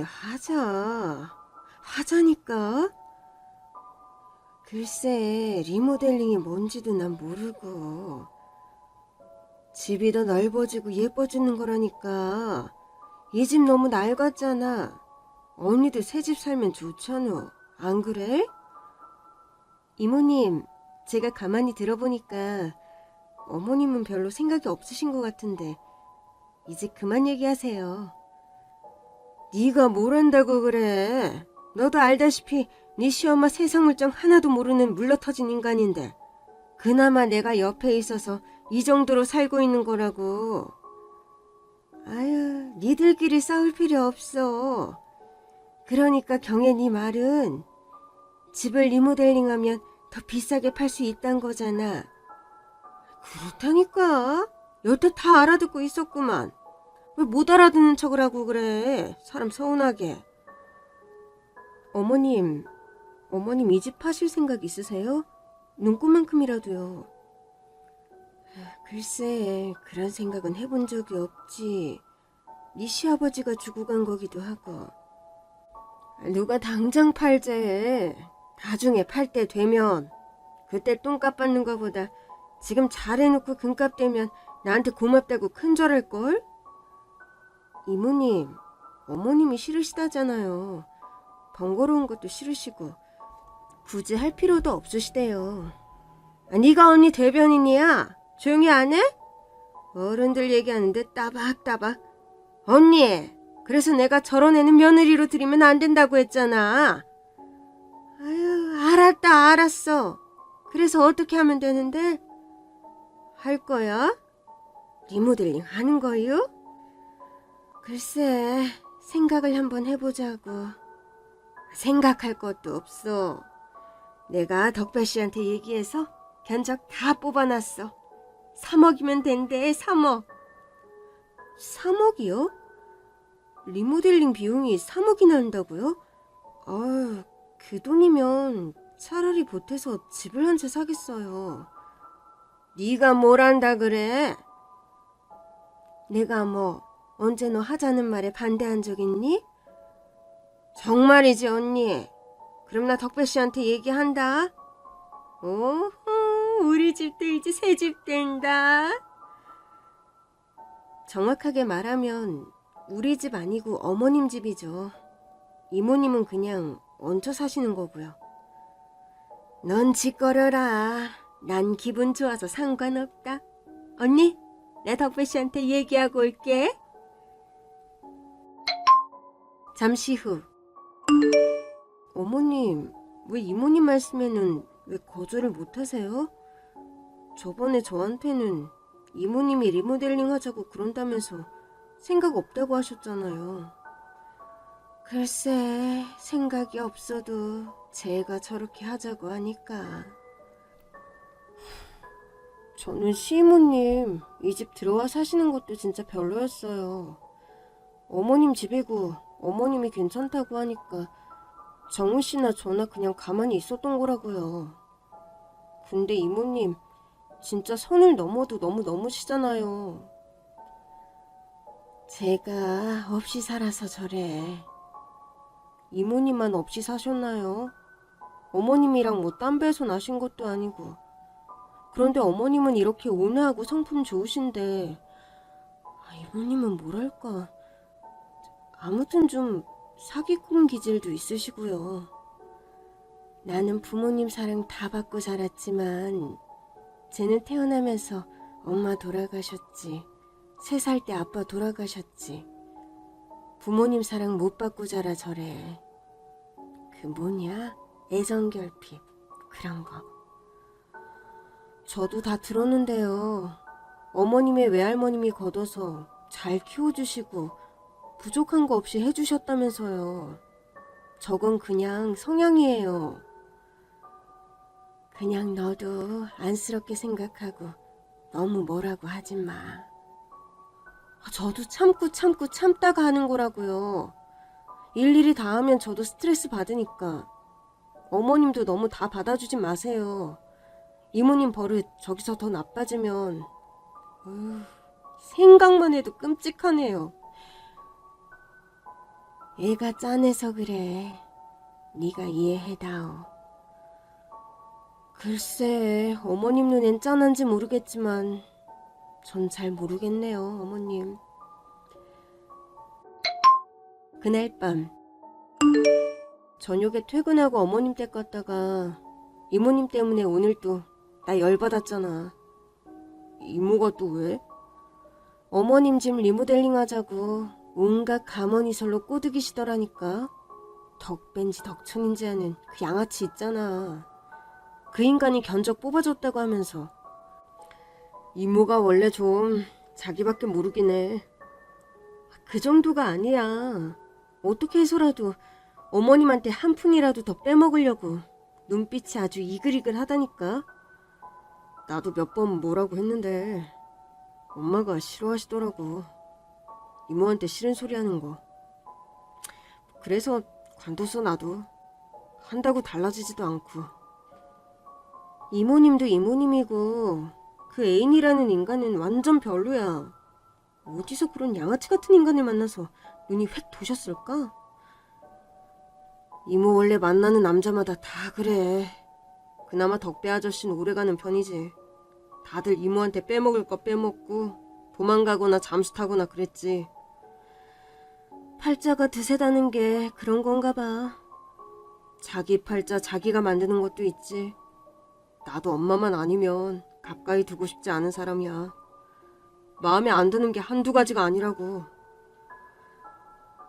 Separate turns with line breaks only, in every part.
하자. 하자니까. 글쎄, 리모델링이 뭔지도 난 모르고. 집이 더 넓어지고 예뻐지는 거라니까. 이 집 너무 낡았잖아. 언니도 새집 살면 좋잖아. 안 그래? 이모님, 제가 가만히 들어보니까 어머님은 별로 생각이 없으신 것 같은데 이제 그만 얘기하세요. 네가 뭘 안다고 그래? 너도 알다시피 네 시엄마 세상 물정 하나도 모르는 물러터진 인간인데 그나마 내가 옆에 있어서 이 정도로 살고 있는 거라고. 아유, 니들끼리 싸울 필요 없어. 그러니까 경혜 네 말은 집을 리모델링하면 더 비싸게 팔 수 있단 거잖아. 그렇다니까. 여태 다 알아듣고 있었구만. 왜 못 알아듣는 척을 하고 그래? 사람 서운하게. 어머님, 어머님 이집 파실 생각 있으세요? 눈꽃만큼이라도요. 아, 글쎄, 그런 생각은 해본 적이 없지. 네 시아버지가 주고 간 거기도 하고. 누가 당장 팔재. 나중에 팔 때 되면 그때 똥값 받는 거보다 지금 잘해놓고 금값 되면 나한테 고맙다고 큰절할걸? 이모님, 어머님이 싫으시다잖아요. 번거로운 것도 싫으시고 굳이 할 필요도 없으시대요. 아, 네가 언니 대변인이야? 조용히 안 해? 어른들 얘기하는데 따박따박. 언니, 그래서 내가 저런 애는 며느리로 들이면 안 된다고 했잖아. 아유, 알았다, 알았어. 그래서 어떻게 하면 되는데? 할 거야? 리모델링 하는 거요? 글쎄, 생각을 한번 해보자고. 생각할 것도 없어. 내가 덕배 씨한테 얘기해서 견적 다 뽑아놨어. 3억이면 된대, 3억. 3억이요? 리모델링 비용이 3억이나 한다고요? 아유, 그 돈이면 차라리 보태서 집을 한 채 사겠어요. 네가 뭘 안다 그래? 내가 뭐 언제 너 하자는 말에 반대한 적 있니? 정말이지 언니. 그럼 나 덕배 씨한테 얘기한다. 오호, 우리 집도 이제 새 집 된다. 정확하게 말하면 우리 집 아니고 어머님 집이죠. 이모님은 그냥 얹혀 사시는 거고요. 넌 짓거려라. 난 기분 좋아서 상관없다. 언니, 내 덕배 씨한테 얘기하고 올게. 잠시 후. 어머님, 왜 이모님 말씀에는 왜 거절을 못 하세요? 저번에 저한테는 이모님이 리모델링 하자고 그런다면서 생각 없다고 하셨잖아요. 글쎄, 생각이 없어도 제가 저렇게 하자고 하니까. 저는 시이모님 이 집 들어와 사시는 것도 진짜 별로였어요. 어머님 집이고 어머님이 괜찮다고 하니까 정우 씨나 저나 그냥 가만히 있었던 거라고요. 근데 이모님 진짜 선을 넘어도 너무 넘으시잖아요. 제가 없이 살아서 저래. 이모님만 없이 사셨나요? 어머님이랑 뭐 딴 배에서 나신 것도 아니고. 그런데 어머님은 이렇게 온화하고 성품 좋으신데, 아, 이모님은 뭐랄까. 아무튼 좀 사기꾼 기질도 있으시고요. 나는 부모님 사랑 다 받고 자랐지만, 쟤는 태어나면서 엄마 돌아가셨지. 세 살 때 아빠 돌아가셨지. 부모님 사랑 못 받고 자라 저래. 그 뭐냐? 애정결핍. 그런 거. 저도 다 들었는데요. 어머님의 외할머님이 걷어서 잘 키워주시고 부족한 거 없이 해주셨다면서요. 저건 그냥 성향이에요. 그냥 너도 안쓰럽게 생각하고 너무 뭐라고 하지 마. 아, 저도 참고 참고 참다가 하는 거라고요. 일일이 다 하면 저도 스트레스 받으니까. 어머님도 너무 다 받아주지 마세요. 이모님 버릇 저기서 더 나빠지면 어휴, 생각만 해도 끔찍하네요. 애가 짠해서 그래. 네가 이해해다오. 글쎄, 어머님 눈엔 짠한지 모르겠지만 전 잘 모르겠네요, 어머님. 그날 밤 저녁에 퇴근하고 어머님 댁 갔다가 이모님 때문에 오늘도 나 열받았잖아. 이모가 또 왜? 어머님 집 리모델링 하자고 온갖 가머니설로 꼬드기시더라니까. 덕벤지 덕천인지 하는 그 양아치 있잖아. 그 인간이 견적 뽑아줬다고 하면서 이모가 원래 좀 자기밖에 모르긴 해. 그 정도가 아니야. 어떻게 해서라도 어머님한테 한 푼이라도 더 빼먹으려고 눈빛이 아주 이글이글 하다니까. 나도 몇 번 뭐라고 했는데 엄마가 싫어하시더라고. 이모한테 싫은 소리 하는 거. 그래서 관뒀어 나도. 한다고 달라지지도 않고. 이모님도 이모님이고 그 애인이라는 인간은 완전 별로야. 어디서 그런 양아치 같은 인간을 만나서 눈이 획 도셨을까? 이모 원래 만나는 남자마다 다 그래. 그나마 덕배 아저씨는 오래가는 편이지. 다들 이모한테 빼먹을 거 빼먹고 도망가거나 잠수 타거나 그랬지. 팔자가 드세다는 게 그런 건가 봐. 자기 팔자 자기가 만드는 것도 있지. 나도 엄마만 아니면 가까이 두고 싶지 않은 사람이야. 마음에 안 드는 게 한두 가지가 아니라고.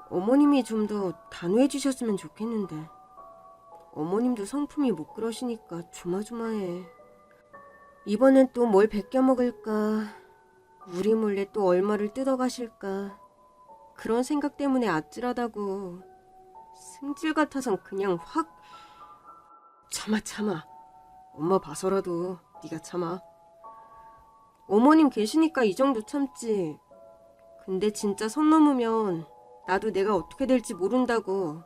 어머님이 좀 더 단호해 주셨으면 좋겠는데. 어머님도 성품이 못 그러시니까 조마조마해. 이번엔 또 뭘 베껴 먹을까? 우리 몰래 또 얼마를 뜯어 가실까? 그런 생각 때문에 아찔하다고. 승질 같아선 그냥 확 참아 참아. 엄마 봐서라도 네가 참아. 어머님 계시니까 이 정도 참지. 근데 진짜 선 넘으면 나도 내가 어떻게 될지 모른다고.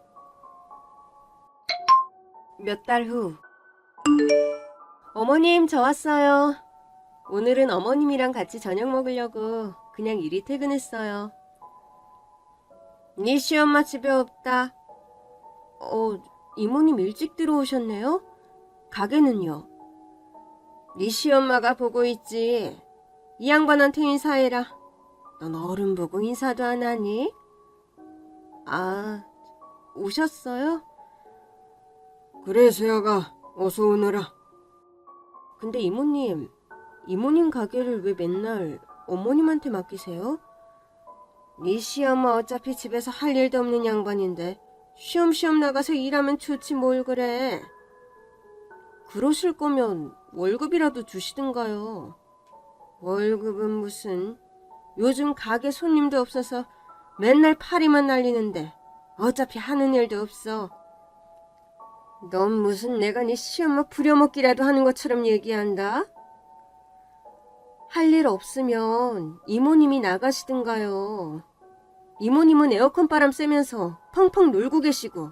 몇 달 후. 어머님, 저 왔어요. 오늘은 어머님이랑 같이 저녁 먹으려고 그냥 이리 퇴근했어요. 네 시엄마 집에 없다. 어, 이모님 일찍 들어오셨네요? 가게는요? 네 시엄마가 보고 있지. 이 양반한테 인사해라. 넌 어른 보고 인사도 안 하니? 아, 오셨어요? 그래, 세아가 어서 오너라. 근데 이모님, 이모님 가게를 왜 맨날 어머님한테 맡기세요? 네 시엄마 어차피 집에서 할 일도 없는 양반인데 쉬엄쉬엄 나가서 일하면 좋지 뭘 그래. 그러실 거면 월급이라도 주시든가요. 월급은 무슨 요즘 가게 손님도 없어서 맨날 파리만 날리는데 어차피 하는 일도 없어. 넌 무슨 내가 네 시엄마 부려먹기라도 하는 것처럼 얘기한다? 할 일 없으면 이모님이 나가시든가요. 이모님은 에어컨 바람 쐬면서 펑펑 놀고 계시고.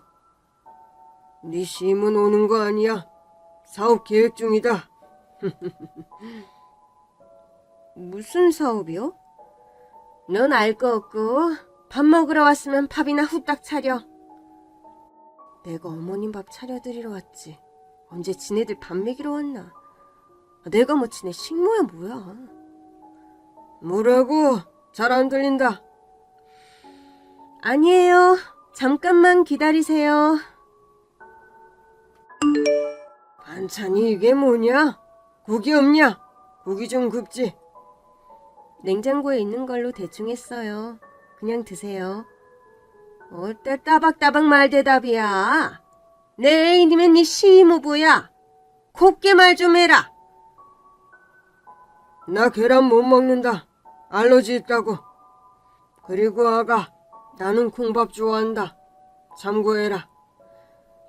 네 시임은 오는 거 아니야. 사업 계획 중이다. 무슨 사업이요? 넌 알 거 없고 밥 먹으러 왔으면 밥이나 후딱 차려. 내가 어머님 밥 차려드리러 왔지. 언제 지네들 밥 먹이러 왔나? 내가 뭐 지네 식모야 뭐야? 뭐라고? 잘 안 들린다. 아니에요. 잠깐만 기다리세요. 반찬이 이게 뭐냐? 고기 없냐? 고기 좀 굽지. 냉장고에 있는 걸로 대충 했어요. 그냥 드세요. 어때 따박따박 말 대답이야? 내 애인이면 네 시이모부야. 곱게 말 좀 해라. 나 계란 못 먹는다. 알러지 있다고. 그리고 아가, 나는 콩밥 좋아한다. 참고해라.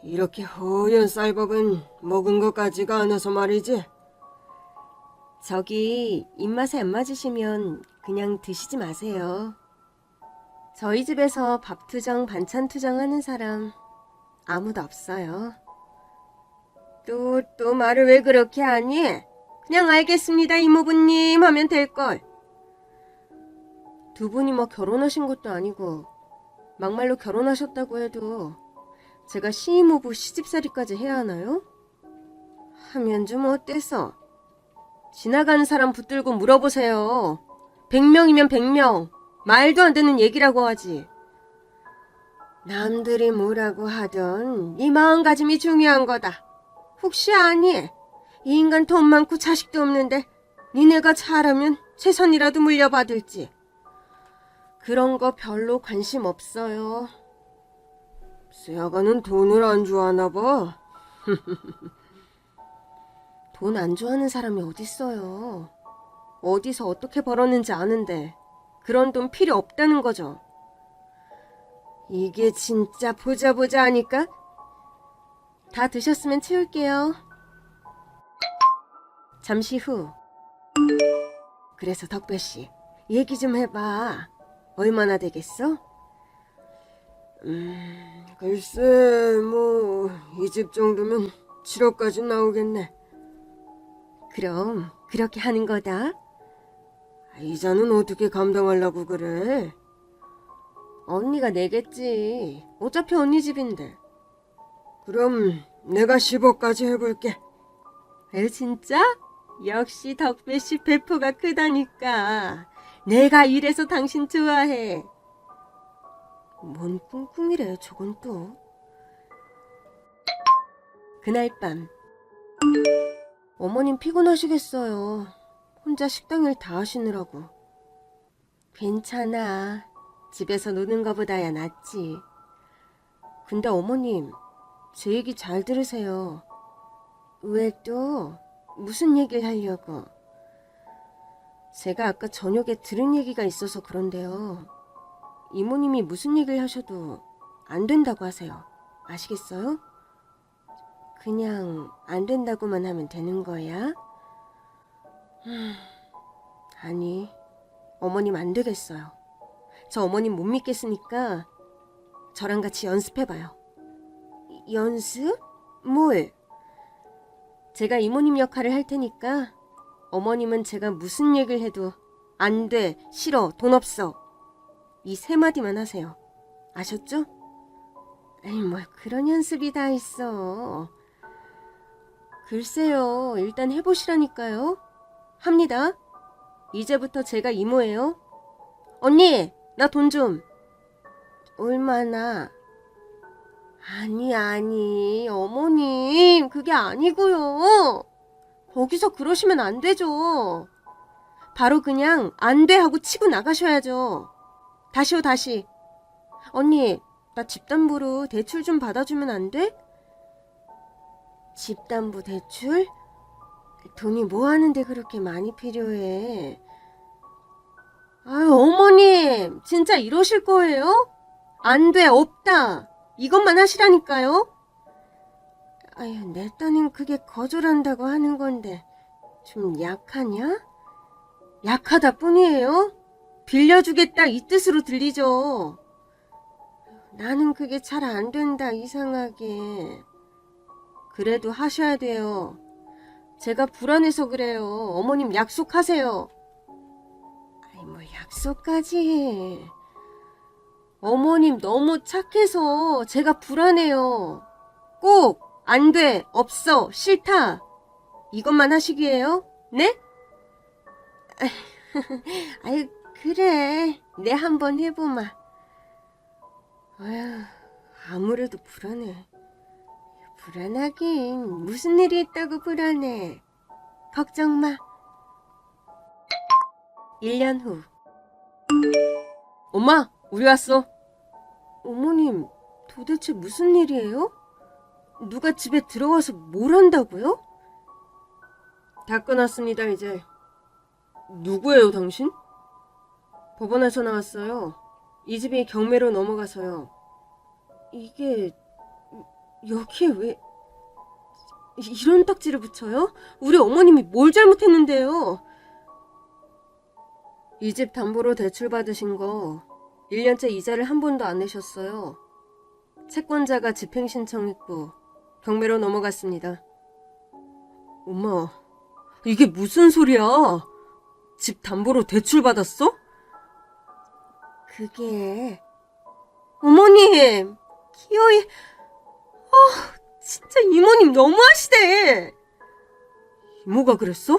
이렇게 허연 쌀밥은 먹은 것까지가 않아서 말이지. 저기 입맛에 안 맞으시면 그냥 드시지 마세요. 저희 집에서 밥 투정, 반찬 투정 하는 사람 아무도 없어요. 또, 또 말을 왜 그렇게 하니? 그냥 알겠습니다, 이모부님 하면 될걸. 두 분이 뭐 결혼하신 것도 아니고 막말로 결혼하셨다고 해도 제가 시이모부 시집살이까지 해야 하나요? 하면 좀 어때서? 지나가는 사람 붙들고 물어보세요. 100명이면 100명. 말도 안 되는 얘기라고 하지. 남들이 뭐라고 하던 네 마음가짐이 중요한 거다. 혹시 아니? 이 인간 돈 많고 자식도 없는데 니네가 잘하면 재산이라도 물려받을지. 그런 거 별로 관심 없어요. 세아가는 돈을 안 좋아하나 봐. 돈 안 좋아하는 사람이 어딨어요. 어디서 어떻게 벌었는지 아는데 그런 돈 필요 없다는 거죠. 이게 진짜 보자 보자 하니까 다 드셨으면 치울게요. 잠시 후 그래서 덕배 씨 얘기 좀 해봐. 얼마나 되겠어? 음 글쎄 뭐 이 집 정도면 7억까지 나오겠네. 그럼 그렇게 하는 거다. 이자는 어떻게 감당하려고 그래? 언니가 내겠지. 어차피 언니 집인데. 그럼 내가 10억까지 해볼게. 에 진짜? 역시 덕배 씨 배포가 크다니까. 내가 이래서 당신 좋아해. 뭔 꿍꿍이래 저건 또. 그날 밤 어머님 피곤하시겠어요. 혼자 식당 일 다 하시느라고. 괜찮아. 집에서 노는 거보다야 낫지. 근데 어머님, 제 얘기 잘 들으세요. 왜 또? 무슨 얘기를 하려고? 제가 아까 저녁에 들은 얘기가 있어서 그런데요. 이모님이 무슨 얘기를 하셔도 안 된다고 하세요. 아시겠어요? 그냥 안 된다고만 하면 되는 거야? 흠, 아니, 어머님 안 되겠어요. 저 어머님 못 믿겠으니까 저랑 같이 연습해봐요. 연습? 뭘? 제가 이모님 역할을 할 테니까 어머님은 제가 무슨 얘기를 해도 안 돼, 싫어, 돈 없어. 이 세 마디만 하세요. 아셨죠? 에이, 뭘 그런 연습이 다 있어. 글쎄요, 일단 해보시라니까요. 합니다. 이제부터 제가 이모예요. 언니, 나 돈 좀. 얼마나? 아니, 아니, 어머님, 그게 아니고요. 거기서 그러시면 안 되죠. 바로 그냥 안 돼 하고 치고 나가셔야죠. 다시요, 다시. 언니, 나 집담보로 대출 좀 받아주면 안 돼? 집담보 대출? 돈이 뭐 하는데 그렇게 많이 필요해? 아유, 어머님, 진짜 이러실 거예요? 안 돼, 없다. 이것만 하시라니까요. 아유, 내 따님 그게 거절한다고 하는 건데, 좀 약하냐? 약하다 뿐이에요? 빌려주겠다, 이 뜻으로 들리죠. 나는 그게 잘 안 된다, 이상하게. 그래도 하셔야 돼요. 제가 불안해서 그래요. 어머님 약속하세요. 아이, 뭐 약속까지 해. 어머님 너무 착해서 제가 불안해요. 꼭 안 돼, 없어, 싫다. 이것만 하시기에요? 네? 아유, 그래. 내 한번 해보마. 아휴, 아무래도 불안해. 불안하긴 무슨 일이 있다고 불안해. 걱정 마. 1년 후. 엄마, 우리 왔어. 어머님, 도대체 무슨 일이에요? 누가 집에 들어와서 뭘 한다고요? 다 끝났습니다, 이제. 누구예요, 당신? 법원에서 나왔어요. 이 집이 경매로 넘어가서요. 이게 여기에 왜 이런 딱지를 붙여요? 우리 어머님이 뭘 잘못했는데요? 이 집 담보로 대출 받으신 거 1년째 이자를 한 번도 안 내셨어요. 채권자가 집행 신청했고 경매로 넘어갔습니다. 엄마, 이게 무슨 소리야? 집 담보로 대출 받았어? 그게 어머 어머님! 기어이, 아, 진짜 이모님 너무하시대! 이모가 그랬어?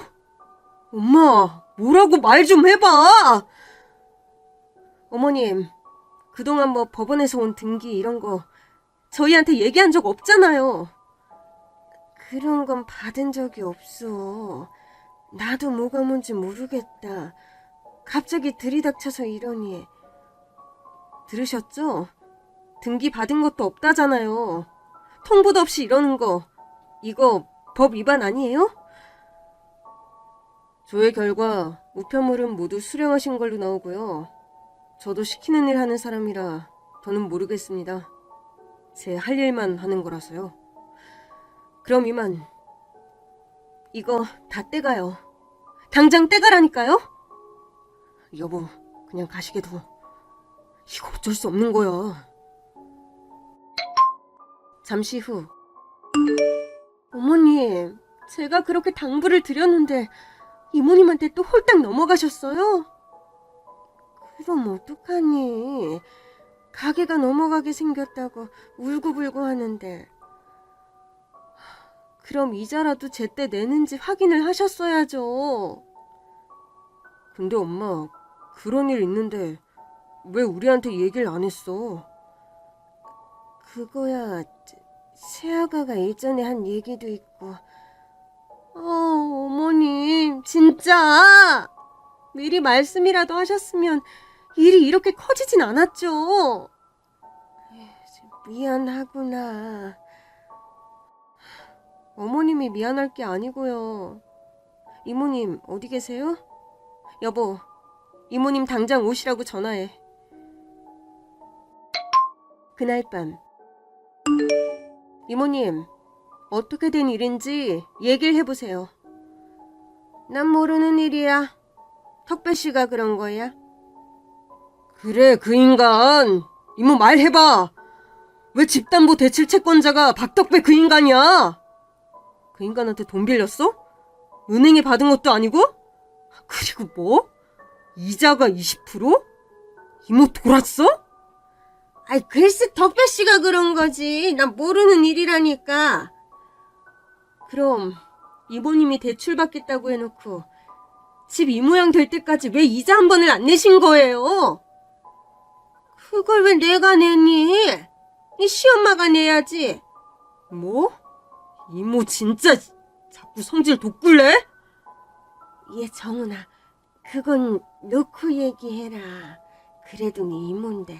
엄마, 뭐라고 말 좀 해봐! 어머님, 그동안 뭐 법원에서 온 등기 이런 거 저희한테 얘기한 적 없잖아요. 그런 건 받은 적이 없어. 나도 뭐가 뭔지 모르겠다. 갑자기 들이닥쳐서 이러니. 들으셨죠? 등기 받은 것도 없다잖아요. 통보도 없이 이러는 거, 이거 법 위반 아니에요? 조회 결과 우편물은 모두 수령하신 걸로 나오고요. 저도 시키는 일 하는 사람이라 더는 모르겠습니다. 제 할 일만 하는 거라서요. 그럼 이만 이거 다 떼가요. 당장 떼가라니까요? 여보, 그냥 가시게 둬. 이거 어쩔 수 없는 거야. 잠시 후. 어머님, 제가 그렇게 당부를 드렸는데 이모님한테 또 홀딱 넘어가셨어요? 그럼 어떡하니? 가게가 넘어가게 생겼다고 울고불고 하는데. 그럼 이자라도 제때 내는지 확인을 하셨어야죠. 근데 엄마, 그런 일 있는데 왜 우리한테 얘기를 안 했어? 그거야, 세아가가 예전에 한 얘기도 있고. 어, 어머님, 진짜! 미리 말씀이라도 하셨으면 일이 이렇게 커지진 않았죠. 에이, 미안하구나. 어머님이 미안할 게 아니고요. 이모님, 어디 계세요? 여보, 이모님 당장 오시라고 전화해. 그날 밤. 이모님, 어떻게 된 일인지 얘기를 해보세요. 난 모르는 일이야. 턱배 씨가 그런 거야? 그래, 그 인간. 이모 말해봐. 왜 집담보 대출 채권자가 박덕배 그 인간이야? 그 인간한테 돈 빌렸어? 은행에 받은 것도 아니고? 그리고 뭐? 이자가 20%? 이모 돌았어? 아이, 글쎄, 덕배 씨가 그런 거지. 난 모르는 일이라니까. 그럼, 이모님이 대출 받겠다고 해놓고, 집 이 모양 될 때까지 왜 이자 한 번을 안 내신 거예요? 그걸 왜 내가 내니? 이 시엄마가 내야지. 뭐? 이모 진짜 자꾸 성질 돋굴래? 예, 정훈아. 그건 놓고 얘기해라. 그래도 네 이모인데.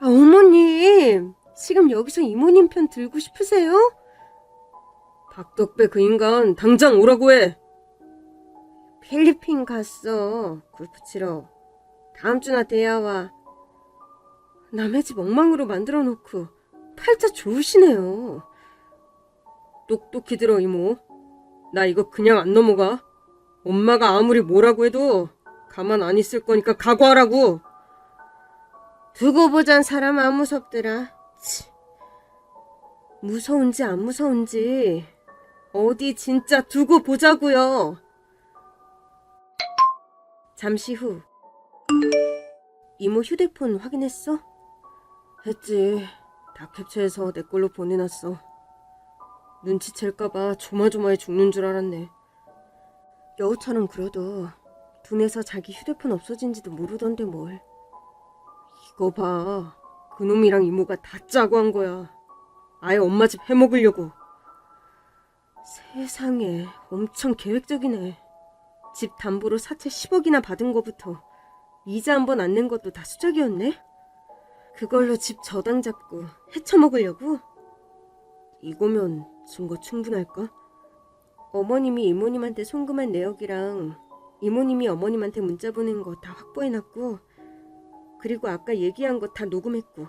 아, 어머님. 지금 여기서 이모님 편 들고 싶으세요? 박덕배 그 인간 당장 오라고 해. 필리핀 갔어. 골프 치러. 다음 주나 돼야 와. 남의 집 엉망으로 만들어 놓고 팔자 좋으시네요. 똑똑히 들어 이모. 나 이거 그냥 안 넘어가. 엄마가 아무리 뭐라고 해도 가만 안 있을 거니까 각오하라고. 두고 보잔 사람 안 무섭더라. 치. 무서운지 안 무서운지 어디 진짜 두고 보자고요. 잠시 후 이모 휴대폰 확인했어? 했지. 다 캡처해서 내 걸로 보내놨어. 눈치챌까봐 조마조마해 죽는 줄 알았네. 여우처럼 그러도 둔해서 자기 휴대폰 없어진지도 모르던데 뭘. 이거 봐. 그놈이랑 이모가 다 짜고 한 거야. 아예 엄마 집 해먹으려고. 세상에 엄청 계획적이네. 집 담보로 사채 10억이나 받은 거부터 이자 한 번 안 낸 것도 다 수작이었네. 그걸로 집 저당 잡고 헤쳐먹으려고? 이거면 증거 충분할까? 어머님이 이모님한테 송금한 내역이랑 이모님이 어머님한테 문자 보낸 거 다 확보해놨고 그리고 아까 얘기한 거 다 녹음했고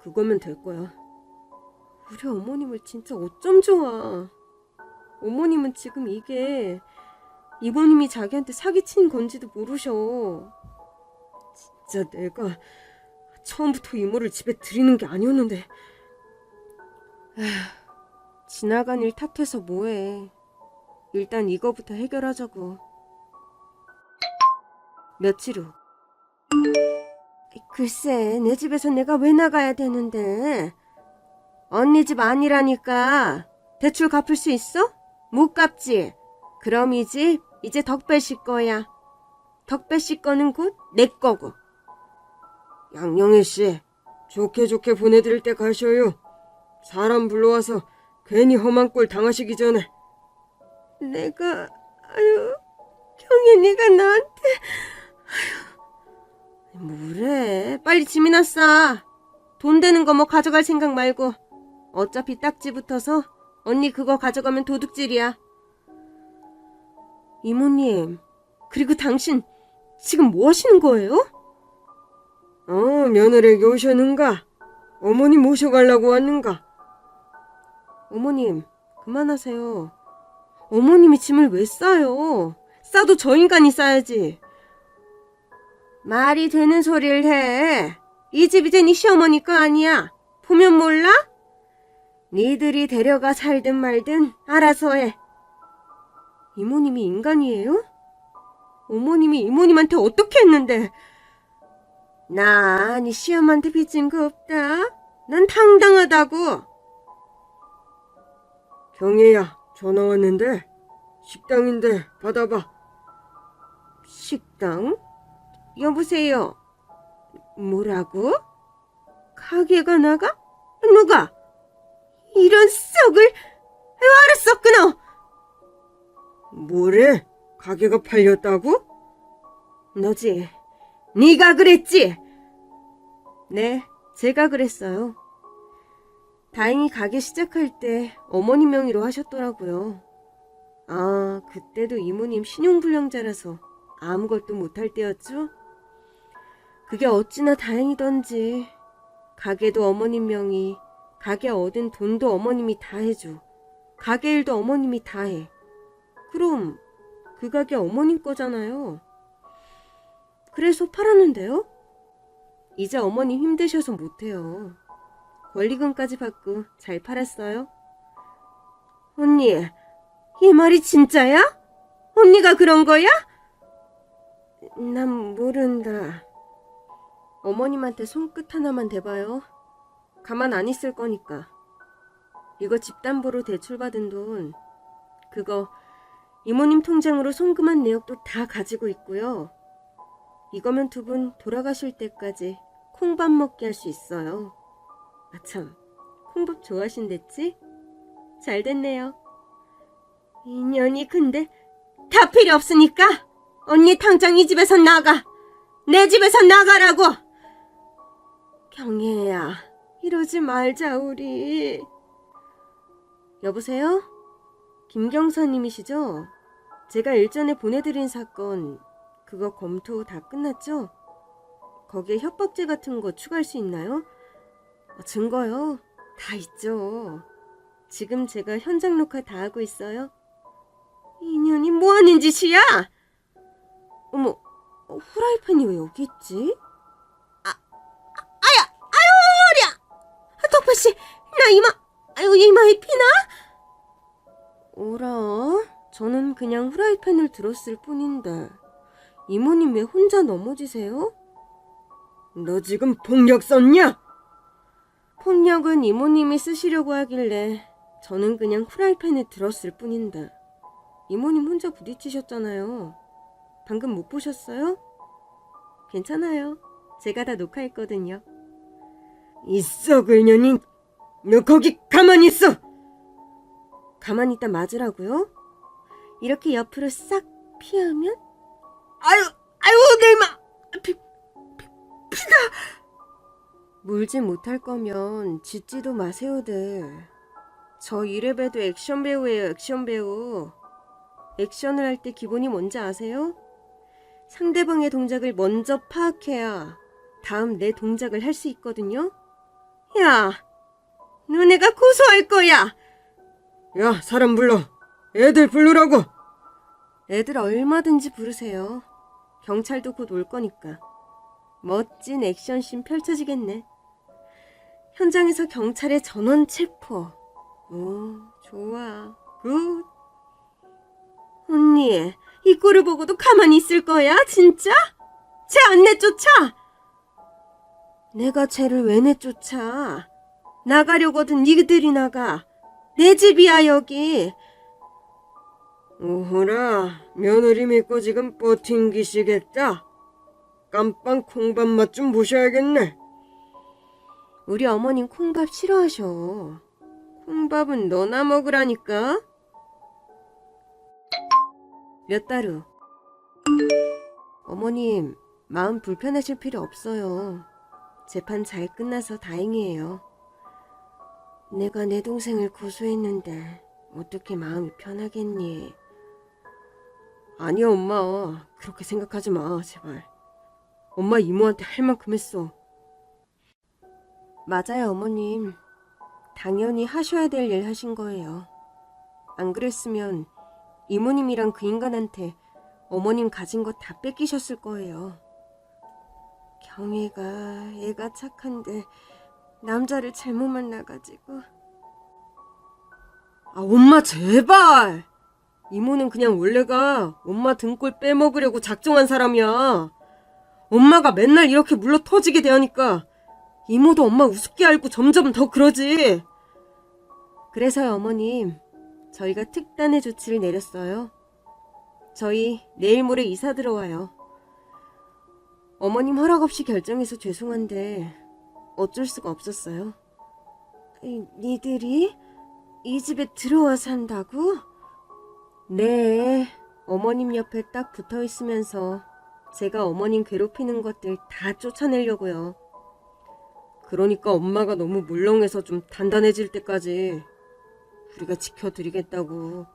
그거면 될 거야. 우리 어머님을 진짜 어쩜 좋아. 어머님은 지금 이게 이모님이 자기한테 사기친 건지도 모르셔. 진짜 내가 처음부터 이모를 집에 들이는 게 아니었는데. 에휴, 지나간 일 탓해서 뭐해. 일단 이거부터 해결하자고. 며칠 후. 글쎄, 내 집에서 내가 왜 나가야 되는데? 언니 집 아니라니까. 대출 갚을 수 있어? 못 갚지. 그럼 이 집 이제 덕배 씨 거야. 덕배 씨 거는 곧 내 거고. 양영애 씨, 좋게 좋게 보내드릴 때 가셔요. 사람 불러와서 괜히 험한 꼴 당하시기 전에. 내가, 아유, 경연이가 나한테, 아유. 뭐래? 빨리 짐이나 싸. 돈 되는 거 뭐 가져갈 생각 말고. 어차피 딱지 붙어서 언니 그거 가져가면 도둑질이야. 이모님, 그리고 당신 지금 뭐 하시는 거예요? 어, 며느리에게 오셨는가? 어머니 모셔가려고 왔는가? 어머님, 그만하세요. 어머님이 짐을 왜 싸요? 싸도 저 인간이 싸야지. 말이 되는 소리를 해. 이 집 이제 네 시어머니 거 아니야. 보면 몰라? 니들이 데려가 살든 말든 알아서 해. 이모님이 인간이에요? 어머님이 이모님한테 어떻게 했는데? 나, 네 시험한테 빚진 거 없다. 난 당당하다고. 경혜야, 전화 왔는데 식당인데 받아봐. 식당? 여보세요. 뭐라고? 가게가 나가? 누가? 이런 썩을? 알았어, 끊어. 뭐래? 가게가 팔렸다고? 너지. 네가 그랬지? 네, 제가 그랬어요. 다행히 가게 시작할 때 어머니 명의로 하셨더라고요. 아, 그때도 이모님 신용불량자라서 아무것도 못할 때였죠? 그게 어찌나 다행이던지. 가게도 어머님 명의, 가게 얻은 돈도 어머님이 다 해줘. 가게 일도 어머님이 다 해. 그럼 그 가게 어머님 거잖아요. 그래서 팔았는데요? 이제 어머님 힘드셔서 못해요. 권리금까지 받고 잘 팔았어요. 언니, 이 말이 진짜야? 언니가 그런 거야? 난 모른다. 어머님한테 손끝 하나만 대봐요. 가만 안 있을 거니까. 이거 집담보로 대출받은 돈, 그거 이모님 통장으로 송금한 내역도 다 가지고 있고요. 이거면 두 분 돌아가실 때까지 콩밥 먹게 할 수 있어요. 아참, 콩밥 좋아하신댔지? 잘 됐네요. 인연이 근데 다 필요 없으니까 언니 당장 이 집에서 나가. 내 집에서 나가라고. 경혜야, 이러지 말자 우리. 여보세요? 김경사님이시죠? 제가 일전에 보내드린 사건 그거 검토 다 끝났죠? 거기에 협박죄 같은 거 추가할 수 있나요? 어, 증거요? 다 있죠. 지금 제가 현장 녹화 다 하고 있어요. 인연이 뭐 하는 짓이야? 어머, 어, 후라이팬이 왜 여기 있지? 아, 아 아야, 아유, 어려! 덕파 씨, 나 이마, 아유, 이마에 피나? 오라, 저는 그냥 후라이팬을 들었을 뿐인데, 이모님 왜 혼자 넘어지세요? 너 지금 폭력 썼냐? 폭력은 이모님이 쓰시려고 하길래 저는 그냥 후라이팬을 들었을 뿐인데 이모님 혼자 부딪히셨잖아요. 방금 못 보셨어요? 괜찮아요. 제가 다 녹화했거든요. 이 썩을 년이 너 거기 가만히 있어! 가만히 있다 맞으라고요? 이렇게 옆으로 싹 피하면? 아유, 아유, 내 이마! 피, 피, 피다! 물지 못할 거면 짓지도 마세요들. 저 이래봬도 액션 배우예요, 액션 배우. 액션을 할 때 기본이 뭔지 아세요? 상대방의 동작을 먼저 파악해야 다음 내 동작을 할 수 있거든요? 야, 너네가 고소할 거야! 야, 사람 불러. 애들 부르라고! 애들 얼마든지 부르세요. 경찰도 곧 올 거니까. 멋진 액션씬 펼쳐지겠네. 현장에서 경찰의 전원 체포. 오, 좋아. 굿. 언니, 이 꼴을 보고도 가만히 있을 거야, 진짜? 쟤 안 내쫓아? 내가 쟤를 왜 내쫓아? 나가려거든 니들이 나가. 내 집이야 여기. 오호라 며느리 믿고 지금 버팅기시겠다. 깜빵 콩밥 맛 좀 보셔야겠네. 우리 어머님 콩밥 싫어하셔. 콩밥은 너나 먹으라니까. 몇 달 후. 어머님, 마음 불편하실 필요 없어요. 재판 잘 끝나서 다행이에요. 내가 내 동생을 고소했는데 어떻게 마음이 편하겠니? 아니야, 엄마. 그렇게 생각하지 마, 제발. 엄마 이모한테 할 만큼 했어. 맞아요, 어머님. 당연히 하셔야 될 일 하신 거예요. 안 그랬으면 이모님이랑 그 인간한테 어머님 가진 거다 뺏기셨을 거예요. 경애가 애가 착한데 남자를 잘못 만나가지고. 아, 엄마 제발! 이모는 그냥 원래가 엄마 등골 빼먹으려고 작정한 사람이야. 엄마가 맨날 이렇게 물러 터지게 대하니까 이모도 엄마 우습게 알고 점점 더 그러지. 그래서요, 어머님. 저희가 특단의 조치를 내렸어요. 저희 내일 모레 이사 들어와요. 어머님 허락 없이 결정해서 죄송한데 어쩔 수가 없었어요. 이, 니들이 이 집에 들어와 산다고? 네, 어머님 옆에 딱 붙어 있으면서 제가 어머님 괴롭히는 것들 다 쫓아내려고요. 그러니까 엄마가 너무 물렁해서 좀 단단해질 때까지 우리가 지켜드리겠다고.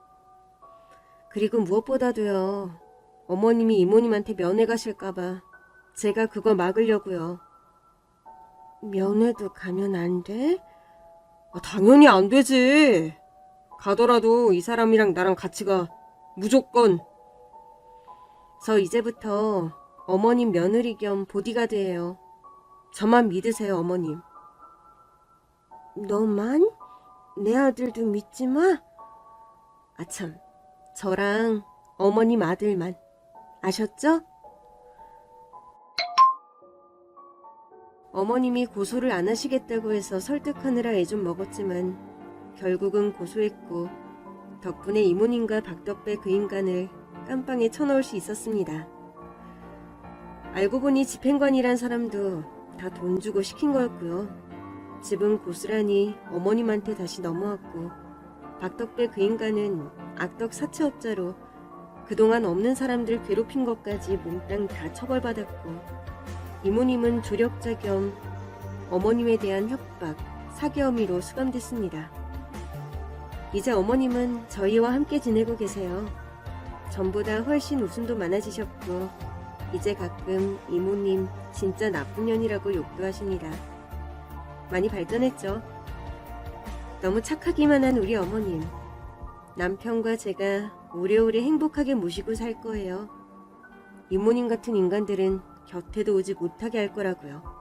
그리고 무엇보다도요, 어머님이 이모님한테 면회 가실까봐 제가 그거 막으려고요. 면회도 가면 안 돼? 아, 당연히 안 되지. 가더라도 이 사람이랑 나랑 같이 가. 무조건. 저 이제부터 어머님 며느리 겸 보디가드예요. 저만 믿으세요, 어머님. 너만? 내 아들도 믿지 마? 아참, 저랑 어머님 아들만. 아셨죠? 어머님이 고소를 안 하시겠다고 해서 설득하느라 애 좀 먹었지만 결국은 고소했고 덕분에 이모님과 박덕배 그 인간을 깜빵에 쳐넣을 수 있었습니다. 알고 보니 집행관이란 사람도 다 돈 주고 시킨 거였고요. 집은 고스란히 어머님한테 다시 넘어왔고 박덕배 그 인간은 악덕 사채업자로 그동안 없는 사람들 괴롭힌 것까지 몽땅 다 처벌받았고 이모님은 조력자 겸 어머님에 대한 협박, 사기 혐의로 수감됐습니다. 이제 어머님은 저희와 함께 지내고 계세요. 전보다 훨씬 웃음도 많아지셨고 이제 가끔 이모님 진짜 나쁜 년이라고 욕도 하십니다. 많이 발전했죠. 너무 착하기만 한 우리 어머님. 남편과 제가 오래오래 행복하게 모시고 살 거예요. 이모님 같은 인간들은 곁에도 오지 못하게 할 거라고요.